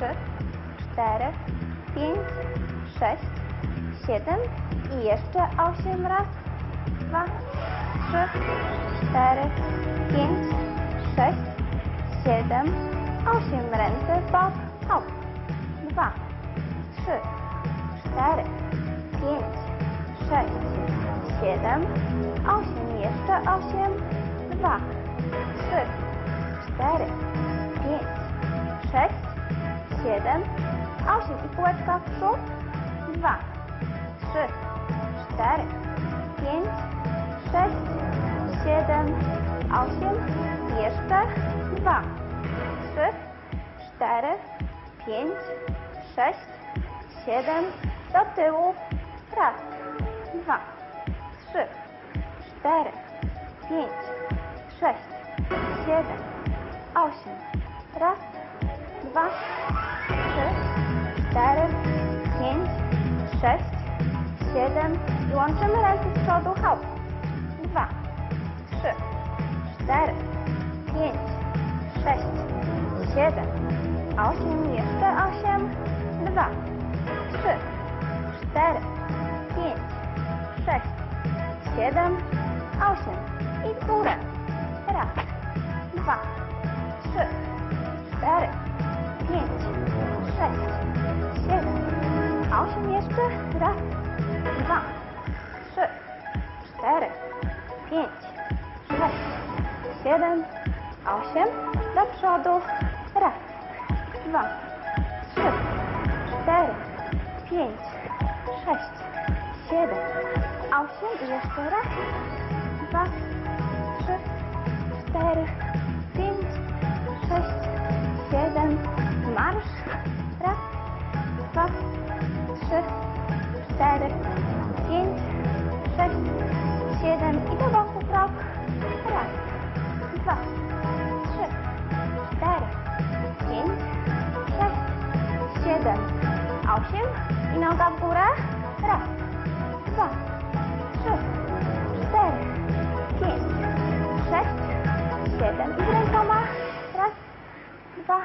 trzy, cztery, pięć, sześć, siedem i jeszcze osiem. Raz, dwa, trzy, cztery, pięć, sześć, siedem, osiem. Ręce w hop. Dwa, trzy, cztery, pięć, sześć, siedem, osiem. Jeszcze osiem. Dwa, trzy, cztery, pięć, sześć, siedem, osiem. I kółeczka w przód. Dwa, trzy, cztery, pięć, sześć, siedem, osiem. Jeszcze dwa, trzy, cztery, pięć, sześć, siedem. Do tyłu. Raz, dwa, trzy, cztery, pięć, sześć, siedem, osiem. Raz, dwa, trzy, cztery, pięć, sześć, siedem. I łączymy ręce z przodu. Hop. Dwa, trzy, cztery, pięć, sześć, siedem, osiem. Jeszcze osiem. Dwa, trzy, cztery, pięć, sześć, siedem, osiem. I górę. Raz, dwa, trzy, cztery, pięć, sześć, siedem, osiem. Jeszcze raz, dwa, trzy, cztery, pięć, sześć, siedem, osiem. Do przodu. Raz, dwa, trzy, cztery, pięć, sześć, siedem, osiem. I jeszcze raz, dwa, trzy, cztery, pięć, sześć, dwa, trzy, cztery, pięć, sześć, siedem, osiem. I noga w górę. Raz, dwa, trzy, cztery, pięć, sześć, siedem. I z rękoma. Raz, dwa,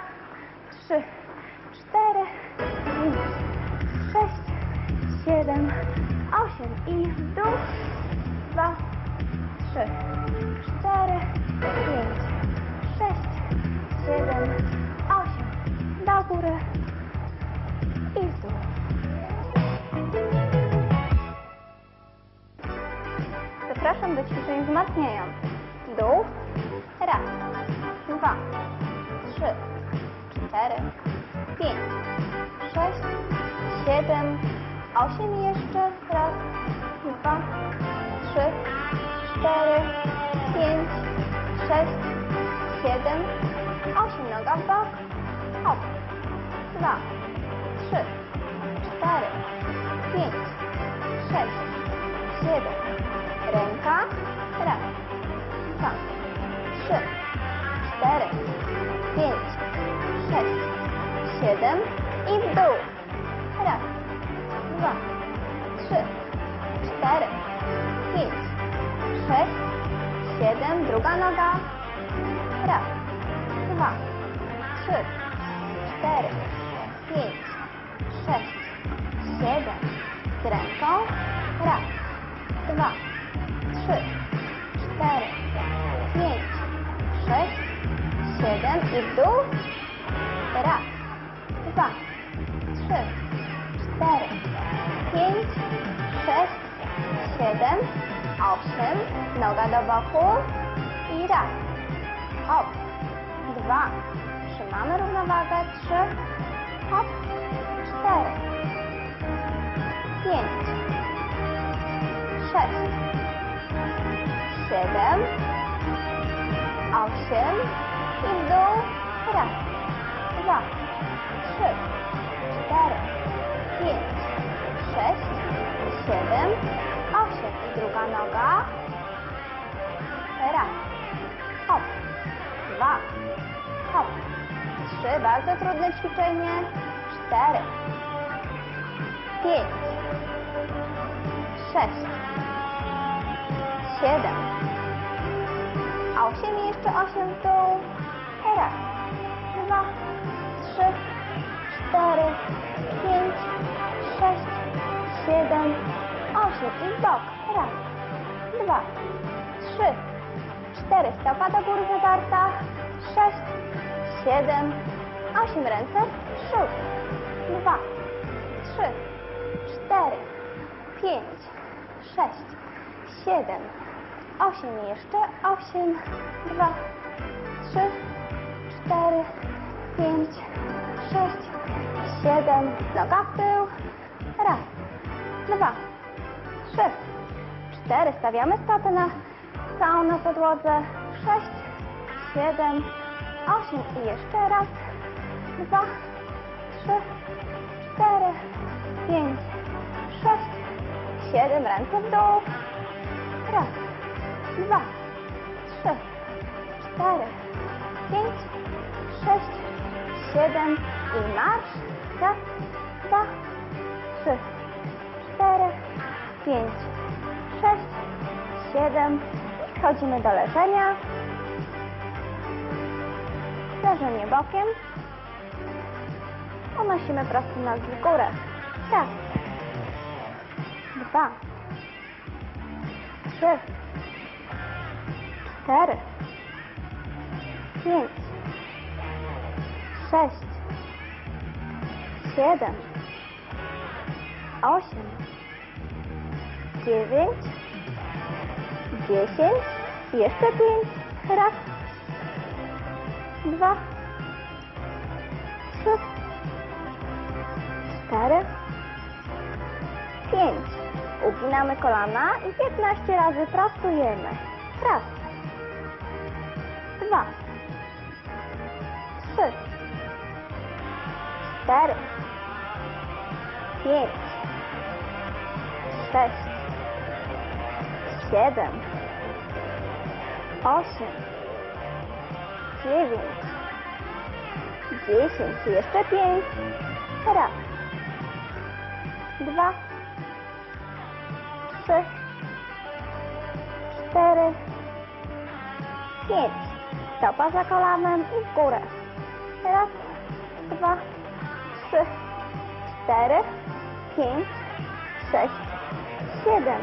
trzy, cztery, pięć, sześć, siedem, osiem. I w dół. Dwa, trzy, Zapraszam do ćwiczeń wzmacniających. Dół. Raz, dwa, trzy, cztery, pięć, sześć, siedem, osiem i jeszcze. Raz, dwa, trzy, cztery, pięć, sześć, siedem, osiem. Noga w bok. Hop. Dwa, trzy, cztery, pięć, sześć, siedem. Ręka. Raz, dwa, trzy, cztery, pięć, sześć, siedem i w dół. Raz, dwa, trzy, cztery, pięć, sześć, siedem. Druga noga. Raz, dwa, trzy, cztery, pięć, sześć, siedem. Z ręką. Raz, dwa, trzy, cztery, pięć, sześć, siedem i w dół. Raz, dwa, trzy, cztery, pięć, sześć, siedem, osiem. Noga do boku i raz. Hop. Dwa. Trzymamy równowagę. Trzy. Hop. Cztery. Pięć. Sześć. Siedem. Osiem. I w dół. Raz. Dwa. Trzy. Cztery. Pięć. Sześć. Siedem. Osiem. I druga noga. Raz. Hop. Dwa. Hop. Trzy. Bardzo trudne ćwiczenie. Cztery. Pięć. Sześć siedem. A osiem i jeszcze osiem to teraz. Dwa, trzy, cztery, pięć, sześć, siedem, osiem. I bok. Raz, dwa, trzy, cztery, stopa do góry wywarta, sześć, siedem, osiem, ręce, przód, dwa, trzy, cztery, pięć, sześć, siedem, osiem. Jeszcze osiem, dwa, trzy, cztery, pięć, sześć, siedem. Noga w tył. Raz, dwa, trzy, cztery. Stawiamy stopy na całą na podłodze. Sześć, siedem, osiem. I jeszcze raz, dwa, trzy, cztery, pięć, sześć, siedem. Ręce w dół. Raz, dwa, trzy, cztery, pięć, sześć, siedem i marsz. Raz, dwa, trzy, cztery, pięć, sześć, siedem. I Schodzimy do leżenia. Leżenie bokiem. Unosimy prosto nogi w górę. Raz, dwa, trzy, cztery, pięć, sześć, siedem, osiem, dziewięć, dziesięć, jeszcze pięć, raz, dwa, trzy, cztery, pięć. Uginamy kolana i 15 razy prostujemy. Raz, dwa, trzy, cztery, pięć, sześć, siedem, osiem, dziewięć, dziesięć, jeszcze pięć, raz, dwa, trzy, cztery, pięć. Stopa za kolanem i w górę. Raz, dwa, trzy, cztery, pięć, sześć, siedem.